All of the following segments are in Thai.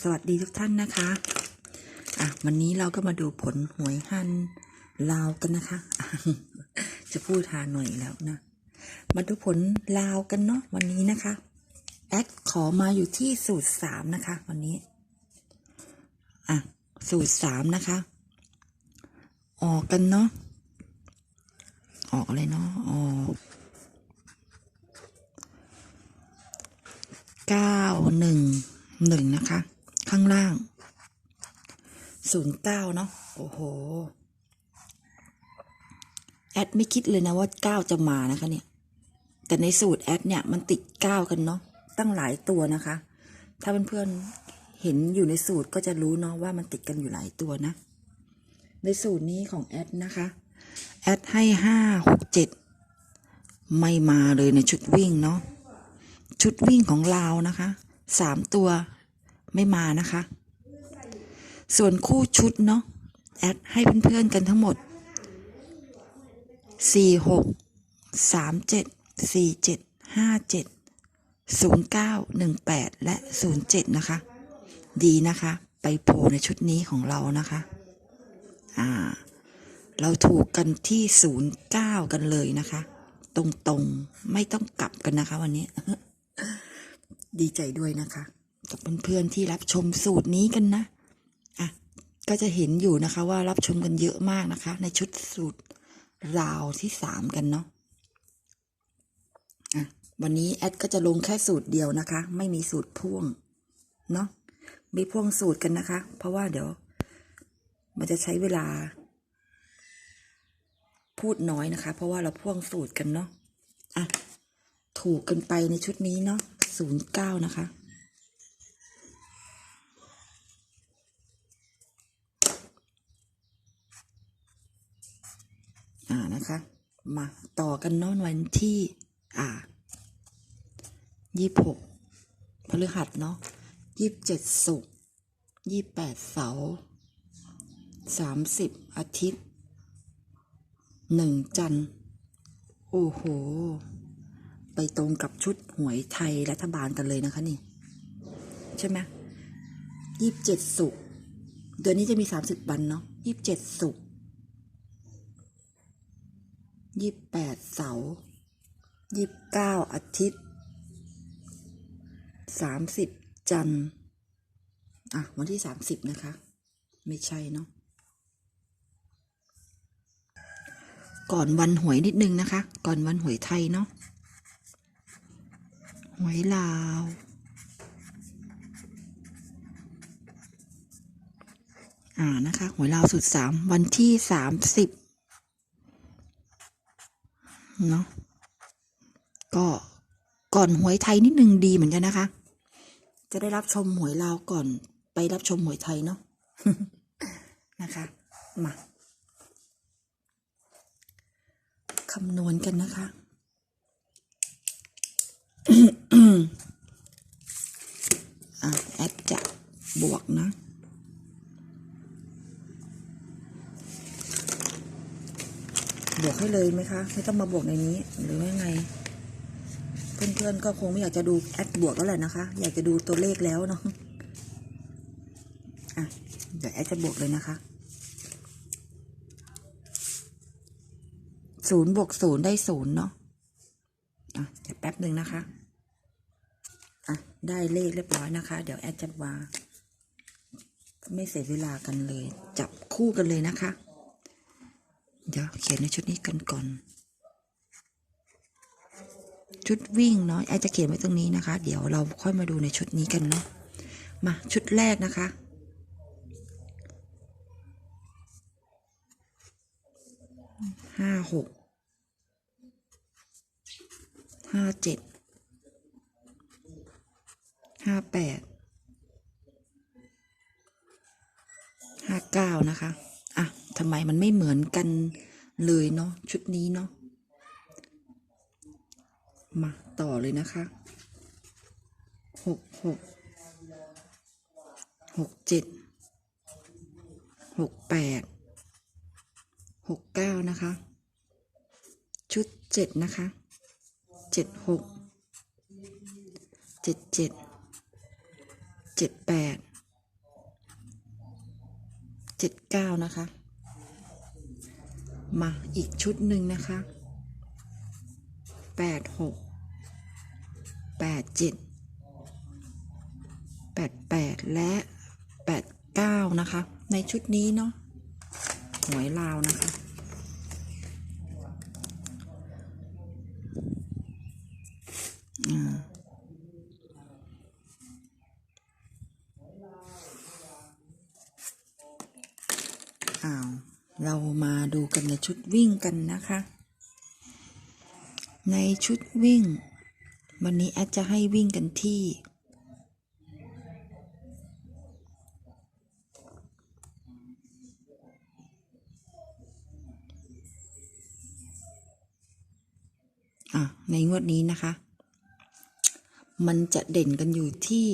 สวัสดีทุกท่านนะคะอะวันนี้เราก็มาดูผลหวยฮันลาวกันนะคะ จะพูดหาหน่อยแล้วนะ มาดูผลลาวกันเนาะวันนี้นะคะแอดขอมาอยู่ที่สูตรสามนะคะ วันนี้อะสูตรสามนะคะ ออกกันเนาะออกอะไรเนาะออกเก้าหนึ่ง หนึ่งนะคะ ข้างล่างศูนย์เก้าเนาะโอ้โห แอดไม่คิดเลยนะว่าเก้าจะมานะคะเนี่ย แต่ในสูตรแอดเนี่ยมันติดเก้ากันเนาะตั้งหลายตัวนะคะ ถ้าเพื่อนๆเห็นอยู่ในสูตรก็จะรู้เนาะว่ามันติดกันอยู่หลายตัวนะ ในสูตรนี้ของแอดนะคะ แอดให้ห้าหกเจ็ดไม่มาเลยในชุดวิ่งเนาะชุดวิ่งของลาวนะคะ สามตัวไม่มานะคะ ส่วนคู่ชุดเนาะแอดให้เพื่อนๆกันทั้งหมดสี่หกสามเจ็ดสี่เจ็ดห้าเจ็ดศูนย์เก้าหนึ่งแปดและศูนย์เจ็ดนะคะ ดีนะคะ ไปโผล่ในชุดนี้ของเรานะคะ อ่า เราถูกกันที่ศูนย์เก้ากันเลยนะคะ ตรงๆ ไม่ต้องกลับกันนะคะวันนี้ ดีใจด้วยนะคะ กับเพื่อนๆที่รับชมสูตรนี้กันนะอะก็จะเห็นอยู่นะคะว่ารับชมกันเยอะมากนะคะ ในชุดสูตรราวที่สามกันเนาะอะวันนี้แอดก็จะลงแค่สูตรเดียวนะคะ ไม่มีสูตรพ่วงเนาะไม่พ่วงสูตรกันนะคะ เพราะว่าเดี๋ยว มันจะใช้เวลา พูดน้อยนะคะ เพราะว่าเราพ่วงสูตรกันเนาะอะถูกกันไปในชุดนี้เนาะ ศูนย์เก้านะคะ อ่านะคะ มาต่อกันนาะวันที่ อ่ายี่หกพฤหัสเนาะยี่สิบเจ็ดศุกร์ยี่แปดเสาร์สามสิบอาทิตย์หนึ่งจันทร์โอ้โห ไปตรงกับชุดหวยไทยรัฐบาลกันเลยนะคะนี่ ใช่ไหมยี่สิบเจ็ดสุกร์เดือนนี้จะมีสามสิบวันเนาะยี่สิบเจ็ดสุกร์ยี่สิบแปดเสาร์ยี่สิบเก้าอาทิตย์สามสิบจันทร์อะ วันที่สามสิบนะคะ ไม่ใช่เนาะก่อนวันหวยนิดนึงนะคะ ก่อนวันหวยไทยเนาะ หวยลาว อ่านะคะหวยลาวสุดสามวันที่สามสิบเนาะก็ก่อนหวยไทยนิดนึงดีเหมือนกันนะคะ จะได้รับชมหวยลาวก่อนไปรับชมหวยไทยเนาะนะคะ มาคำนวณกันนะคะ อะแอดจะบวกนะบวกให้เลยไหมคะ ไม่ต้องมาบวกในนี้ หรือว่าไง เพื่อนๆก็คงไม่อยากจะดูแอดบวกแล้วแหละนะคะ อยากจะดูตัวเลขแล้วเนาะอะเดี๋ยวแอดจะบวกเลยนะคะศูนย์บวกศูนย์ได้ศูนย์เนาะอะเดี๋ยวแป๊บหนึ่งนะคะ อะได้เลขเรียบร้อยนะคะ เดี๋ยวแอดจะมาไม่เสียเวลากันเลย จับคู่กันเลยนะคะ เดี๋ยวเขียนในชุดนี้กันก่อน ชุดวิ่งเนาะแอดจะเขียนไว้ตรงนี้นะคะ เดี๋ยวเราค่อยมาดูในชุดนี้กันเนาะมาชุดแรกนะคะห้าหกห้าเจ็ด ห้าแปดห้าเก้านะคะ อะทำไมมันไม่เหมือนกันเลยเนาะชุดนี้เนาะมาต่อเลยนะคะหกหกหกเจ็ดหกแปดหกเก้านะคะ ชุดเจ็ดนะคะเจ็ดหกเจ็ดเจ็ด เจ็ดแปดเจ็ดเก้านะคะ มาอีกชุดหนึ่งนะคะแปดหกแปดเจ็ดแปดแปดและแปดเก้านะคะ ในชุดนี้เนาะหวยลาวนะคะอ่า อ้าว เรา มาดูกันในชุดวิ่งกันนะคะ ในชุดวิ่ง วันนี้แอดจะให้วิ่งกันที่อะในงวดนี้นะคะ มันจะเด่นกันอยู่ที่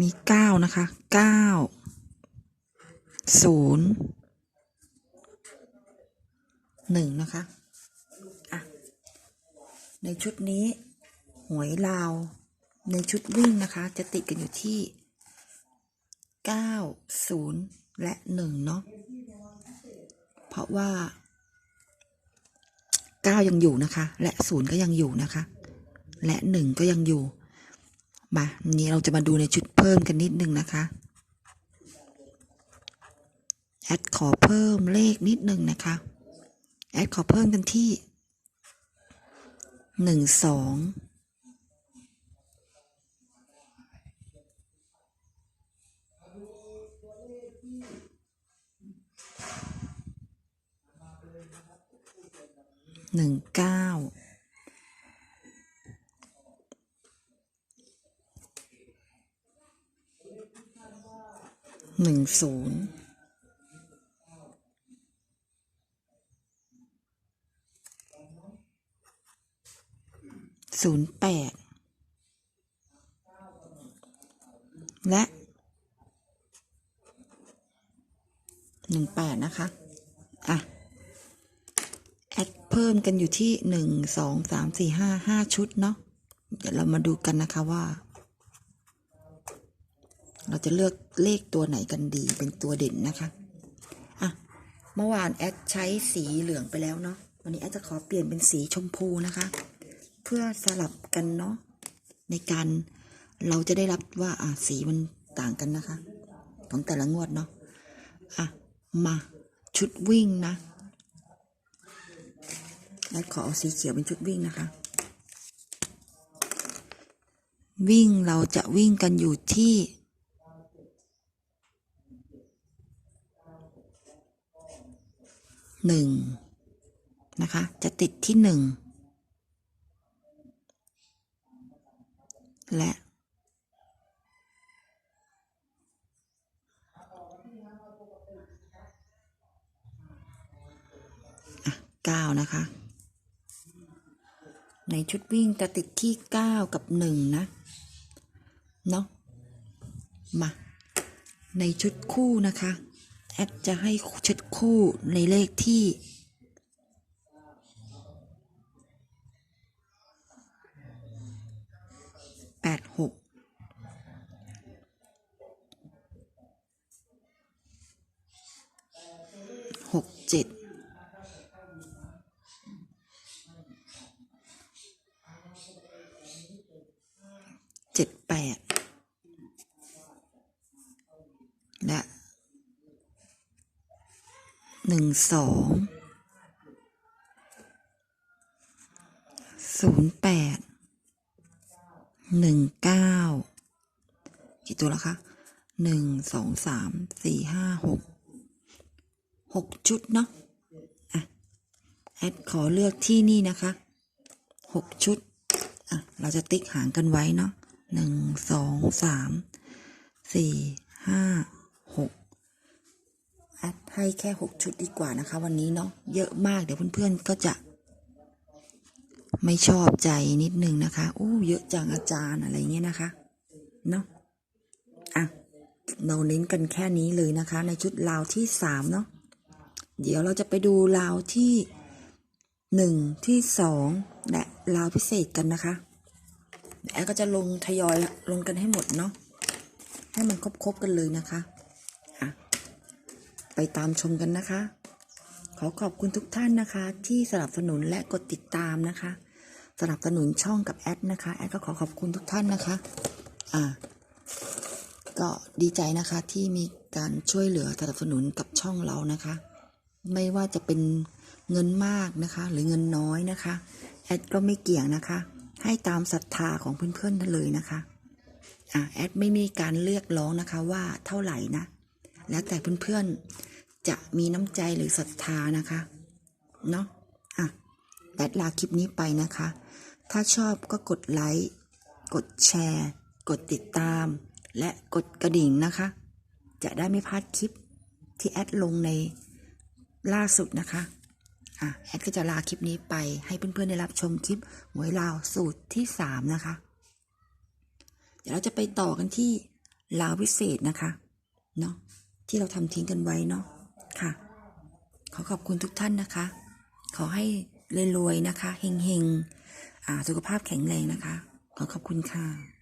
มีเก้านะคะเก้าศูนย์หนึ่งนะคะ อะ ในชุดนี้ หวยลาว ในชุดวิ่งนะคะ จะติดกันอยู่ที่เก้าศูนย์และหนึ่งเนาะ เพราะว่าเก้ายังอยู่นะคะ และศูนย์ก็ยังอยู่นะคะ และหนึ่งก็ยังอยู่ มานี้เราจะมาดูในชุดเพิ่มกันนิดนึงนะคะแอดขอเพิ่มเลขนิดนึงนะคะแอดขอเพิ่มกันที่หนึ่งสองหนึ่งเก้า หนึ่งศูนย์ศูนย์แปดและหนึ่งแปดนะคะ อะ แอดเพิ่มกันอยู่ที่หนึ่งสองสามสี่ห้าห้าชุดเนาะ เดี๋ยวเรามาดูกันนะคะว่า เราจะเลือกเลขตัวไหนกันดีเป็นตัวเด่นนะคะอะเมื่อวานแอดใช้สีเหลืองไปแล้วเนาะวันนี้แอดจะขอเปลี่ยนเป็นสีชมพูนะคะ เพื่อสลับกันเนาะในการเราจะได้รับว่าอะสีมันต่างกันนะคะ ของแต่ละงวดเนาะอะมาชุดวิ่งนะแอดขอเอาสีเขียวเป็นชุดวิ่งนะคะ วิ่งเราจะวิ่งกันอยู่ที่ หนึ่งนะคะ จะติดที่หนึ่งและเก้านะคะ ในชุดวิ่งจะติดที่เก้ากับหนึ่งนะ เนาะมา ในชุดคู่นะคะ แอดจะให้ชุดคู่ในเลขที่ แปดหก หกเจ็ด เจ็ดแปด และ หนึ่ง สองศูนย์แปดหนึ่งเก้ากี่ตัวแล้วคะหนึ่งสองสามสี่ห้าหกหกชุดเนาะอะแอดขอเลือกที่นี่นะคะหกชุดอะเราจะติ๊กหางกันไว้เนาะหนึ่งสองสามสี่ห้าหก อดให้แค่หกชุดดีกว่านะคะ วันนี้เนาะเยอะมากเดี๋ยวเพื่อนๆก็จะ ไม่ชอบใจนิดนึงนะคะอู้เยอะจังอาจารย์อะไรเงี้ยนะคะเนาะอะเราเน้นกันแค่นี้เลยนะคะ ในชุดลาวที่สามเนาะเดี๋ยวเราจะไปดูลาวที่หนึ่งที่สองและลาวพิเศษกันนะคะแอดก็จะลงทยอยลงกันให้หมดเนาะให้มันครบๆกันเลยนะคะ ไปตามชมกันนะคะ ขอขอบคุณทุกท่านนะคะ ที่สนับสนุนและกดติดตามนะคะ สนับสนุนช่องกับแอดนะคะแอดก็ขอขอบคุณทุกท่านนะคะ อ่า ก็ดีใจนะคะที่มีการช่วยเหลือสนับสนุนกับช่องเรานะคะ ไม่ว่าจะเป็นเงินมากนะคะ หรือเงินน้อยนะคะแอดก็ไม่เกี่ยงนะคะ ให้ตามศรัทธาของเพื่อนๆนั่นเลยนะคะอะแอดไม่มีการเรียกร้องนะคะว่าเท่าไหร่นะ แล้วแต่เพื่อนๆ จะมีน้ำใจหรือศรัทธานะคะ เนาะอะแอดลาคลิปนี้ไปนะคะ ถ้าชอบก็กดไลค์ กดแชร์ กดติดตาม และกดกระดิ่งนะคะ จะได้ไม่พลาดคลิปที่แอดลงในล่าสุดนะคะอะแอดก็จะลาคลิปนี้ไปให้เพื่อนๆได้รับชมคลิปหวยลาวสูตรที่สามนะคะ เดี๋ยวเราจะไปต่อกันที่ลาวพิเศษนะคะ เนาะ ที่เราทำทิ้งกันไว้เนาะค่ะ ขอขอบคุณทุกท่านนะคะ ขอให้รวยๆนะคะเฮงๆอ่าสุขภาพแข็งแรงนะคะ ขอขอบคุณค่ะ